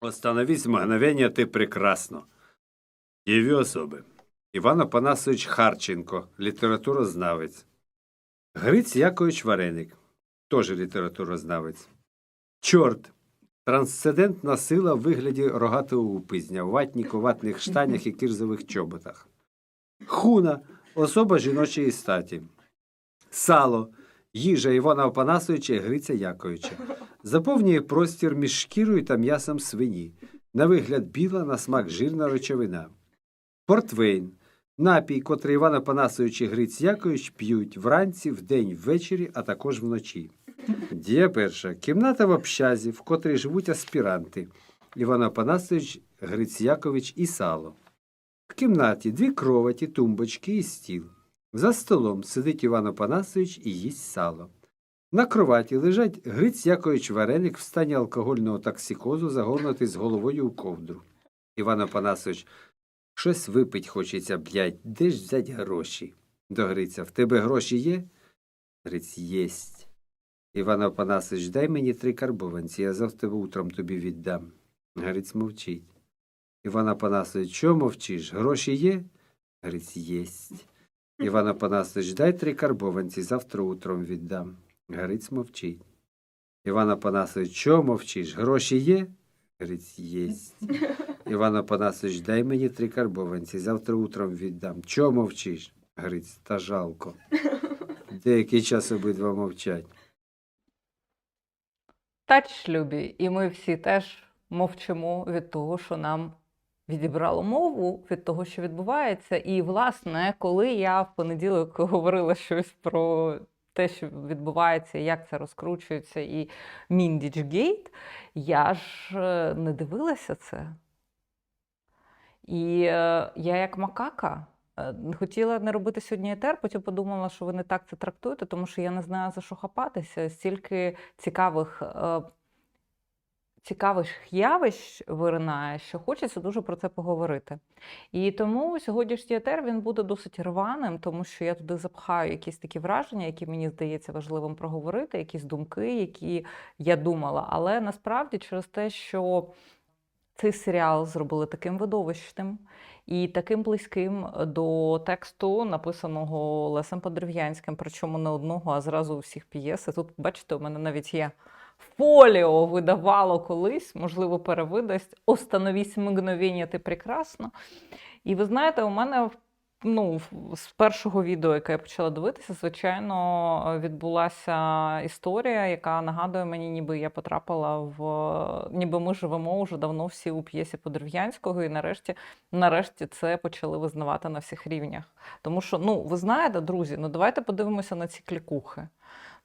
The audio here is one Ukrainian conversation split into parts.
Остановись мгновення, ти прекрасно. Діві особи. Іван Опанасович Харченко, літературознавець. Гриць Якович Вареник, теж літературознавець. Чорт. Трансцендентна сила в вигляді рогатого упизня, в ватніку, ватних штанях і кірзових чоботах. Хуна особа жіночої статі. Сало їжа Івана Опанасовича Гриця Яковича. Заповнює простір між шкірою та м'ясом свині. На вигляд біла, на смак жирна речовина. Портвейн напій, котрий Іван Опанасович і Гриць Якович п'ють вранці, вдень, ввечері, а також вночі. Дія перша. Кімната в общазі, в котрій живуть аспіранти. Іван Опанасович, Гриць Якович і сало. В кімнаті дві кроваті, тумбочки і стіл. За столом сидить Іван Опанасович і їсть сало. На кроваті лежать Гриць Якович Вареник в стані алкогольного токсикозу, загорнутий з головою у ковдру. Іван Опанасович, щось випить хочеться, блядь, де ж взять гроші? До Гриця, в тебе гроші є? Гриць, єсть. Іван Опанасович, дай мені три карбованці, я завтра утром тобі віддам. Гриць мовчить. Іван Опанасович, чого мовчиш? Гроші є? Гриць, єсть. Іван Опанасович, дай три карбованці, завтра утром віддам. Гриць мовчить. Іван Опанасович, чого мовчиш? Гроші є? Гриць, єсть. Іван Опанасович, дай мені три карбованці, завтра утром віддам. Чого мовчиш? Гриць, та жалко. Деякий час обидва мовчать. Тач шлюбі, і ми всі теж мовчимо від того, що нам відібрало мову, від того, що відбувається. І, власне, коли я в понеділок говорила щось про те, що відбувається, як це розкручується, і Міндічгейт, я ж е, не дивилася це. І е, я як макака. е, Хотіла не робити сьогодні етер, потім подумала, що ви не так це трактуєте, тому що я не знаю за що хапатися. Стільки цікавих, цікавих явищ виринає, що хочеться дуже про це поговорити. І тому сьогоднішній етер він буде досить рваним, тому що я туди запхаю якісь такі враження, які мені здається важливим проговорити, якісь думки, які я думала. Але насправді через те, що цей серіал зробили таким видовищним і таким близьким до тексту, написаного Лесем Подерев'янським, причому не одного, а зразу у всіх п'єс. Тут, бачите, у мене навіть є фоліо видавало колись, можливо, перевидасть «Остановись мгновення, ти прекрасно. І ви знаєте, у мене ну, з першого відео, яке я почала дивитися, звичайно, відбулася історія, яка нагадує мені, ніби я потрапила в ніби ми живемо вже давно всі у п'єсі Подерев'янського, і нарешті, нарешті це почали визнавати на всіх рівнях. Тому що, ну, ви знаєте, друзі, ну давайте подивимося на ці клікухи.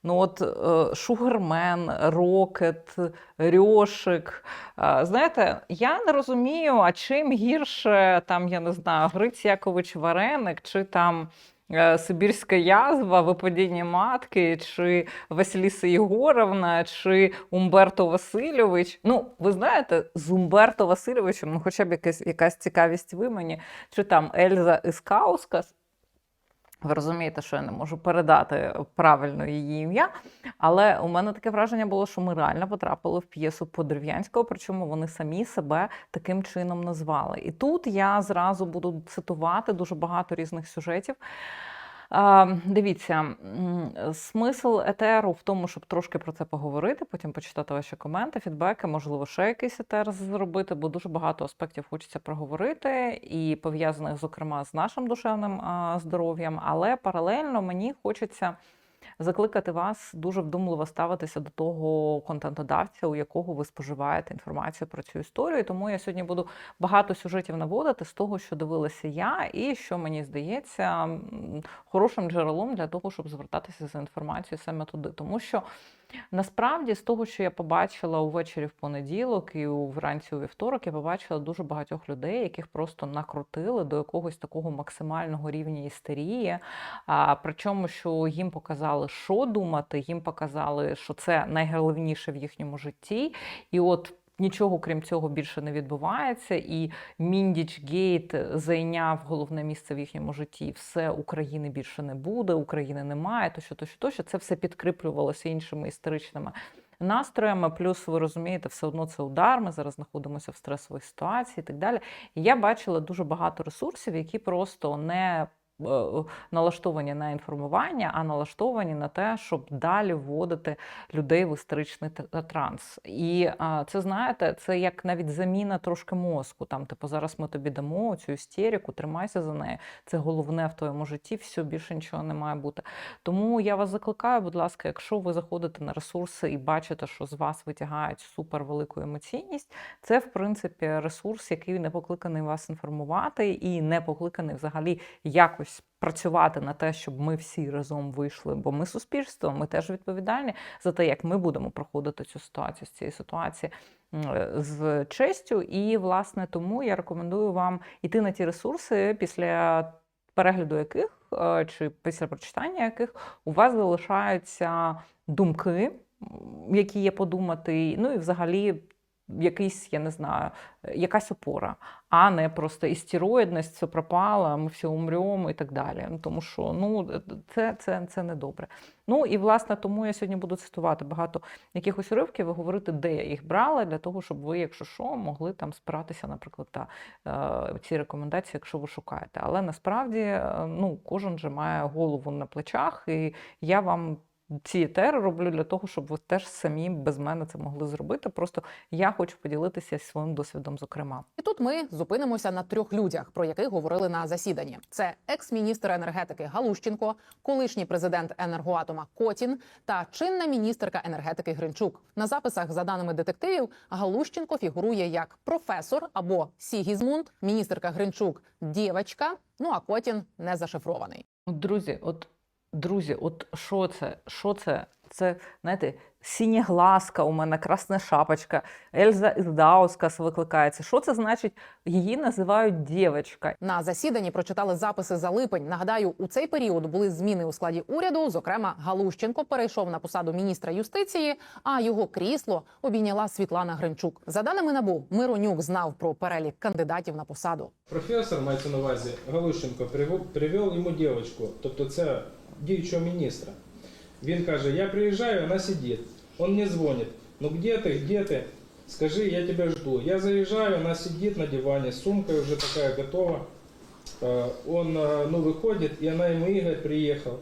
Ну от е, Шугермен, Рокет, Рьошик. Е, Знаєте, я не розумію, а чим гірше там, я не знаю, Гриць Якович Вареник, чи там е, Сибірська язва, випадіння матки, чи Василіса Єгоровна, чи Умберто Васильович. Ну, ви знаєте, з Умберто Васильовичем, ну хоча б якась, якась цікавість ви мені, чи там Ельза Іскаускас. Ви розумієте, що я не можу передати правильно її ім'я. Але у мене таке враження було, що ми реально потрапили в п'єсу Подерв'янського, причому вони самі себе таким чином назвали. І тут я зразу буду цитувати дуже багато різних сюжетів. Дивіться, смисл етеру в тому, щоб трошки про це поговорити, потім почитати ваші коменти, фідбеки, можливо, ще якийсь етер зробити, бо дуже багато аспектів хочеться проговорити, і пов'язаних, зокрема, з нашим душевним здоров'ям. Але паралельно мені хочеться закликати вас дуже вдумливо ставитися до того контентодавця, у якого ви споживаєте інформацію про цю історію. Тому я сьогодні буду багато сюжетів наводити з того, що дивилася я, і що мені здається хорошим джерелом для того, щоб звертатися за інформацією саме туди. Тому що насправді з того, що я побачила увечері в понеділок і вранці у вівторок, я побачила дуже багатьох людей, яких просто накрутили до якогось такого максимального рівня істерії. А, причому, що їм показали, що думати, їм показали, що це найголовніше в їхньому житті. І от нічого крім цього більше не відбувається. І Міндіч Гейт зайняв головне місце в їхньому житті. Все України більше не буде, України немає, тощо, тощо, тощо. Це все підкріплювалося іншими історичними настроями. Плюс ви розумієте, все одно це удар. Ми зараз знаходимося в стресовій ситуації і так далі. І я бачила дуже багато ресурсів, які просто не налаштовані на інформування, а налаштовані на те, щоб далі вводити людей в істеричний транс. І це знаєте, це як навіть заміна трошки мозку. Там, типу, зараз ми тобі дамо цю істерику, тримайся за нею. Це головне в твоєму житті, все більше нічого не має бути. Тому я вас закликаю, будь ласка, якщо ви заходите на ресурси і бачите, що з вас витягають супервелику емоційність, це в принципі ресурс, який не покликаний вас інформувати і не покликаний взагалі якось працювати на те, щоб ми всі разом вийшли. Бо ми суспільство, ми теж відповідальні за те, як ми будемо проходити цю ситуацію з цієї ситуації е, з честю. І власне тому я рекомендую вам іти на ті ресурси, після перегляду яких е, чи після прочитання яких у вас залишаються думки, які є подумати, ну і взагалі. Якийсь, я не знаю, якась опора, а не просто істероїдність, все пропало, ми всі умремо і так далі. Тому що ну, це, це, це не добре. Ну і власне тому я сьогодні буду цитувати багато якихось уривків і говорити, де я їх брала, для того, щоб ви, якщо що, могли там спиратися, наприклад, та е, ці рекомендації, якщо ви шукаєте. Але насправді е, ну, кожен же має голову на плечах, і я вам. Ці етери роблю для того, щоб ви теж самі без мене це могли зробити. Просто я хочу поділитися своїм досвідом, зокрема. І тут ми зупинимося на трьох людях, про яких говорили на засіданні: це екс-міністр енергетики Галущенко, колишній президент енергоатома Котін та чинна міністерка енергетики Гринчук. На записах, за даними детективів, Галущенко фігурує як професор або Сігізмунд, міністерка Гринчук дівчинка. Ну а Котін не зашифрований. Друзі, от друзі, от що це? Що це? Це, знаєте, синєглазка у мене, красна шапочка, Ельза Іздаускас викликається. Що це значить? Її називають дівчинка. На засіданні прочитали записи за липень. Нагадаю, у цей період були зміни у складі уряду. Зокрема, Галущенко перейшов на посаду міністра юстиції, а його крісло обійняла Світлана Гринчук. За даними набу, Миронюк знав про перелік кандидатів на посаду. Професор, мається на увазі, Галущенко привів, привів йому дівчинку, тобто це діючого міністра. Він каже, я приїжджаю, вона сидить. Он мне звонит. Ну где ты, где ты? Скажи, я тебя жду. Я заезжаю, она сидит на диване, с сумкой уже такая готова. Э, Он, э, ну, выходит, и она ему, Игорь, приехал.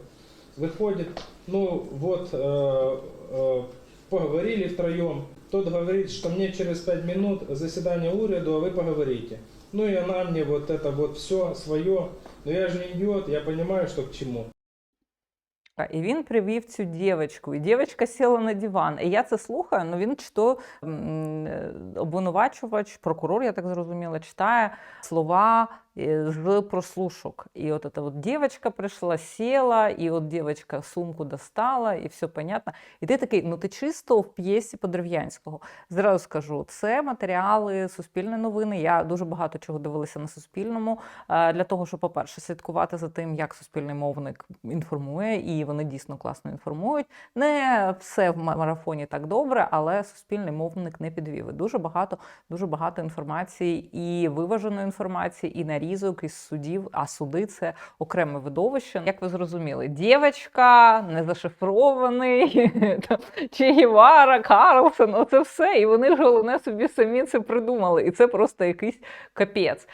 Выходит, ну, вот, э, э, поговорили втроем. Тот говорит, что мне через пять минут заседание уряду, а вы поговорите. Ну и она мне вот это вот все свое. Но я же не идиот, я понимаю, что к чему. І він привів цю дівчинку, і дівчинка сіла на диван. І я це слухаю, ну він чи то е, обвинувачувач, прокурор, я так зрозуміла, читає слова з прослушок. І от эта вот дівчинка прийшла, сіла, і от дівчинка сумку достала, і все понятно. І ти такий, ну ти чисто в п'єсі Подерев'янського. Зразу скажу, це матеріали Суспільної новини. Я дуже багато чого дивилася на Суспільному е, для того, щоб, по-перше, слідкувати за тим, як суспільний мовник інформує, і вони дійсно класно інформують. Не все в марафоні так добре, але суспільний мовник не підвів. Дуже багато, дуже багато інформації і виваженої інформації, і нарізок із судів. А суди це окреме видовище. Як ви зрозуміли, дівчинка, незашифрований, Че Гівара, Карлсон, оце все. І вони ж головне собі самі це придумали. І це просто якийсь капець.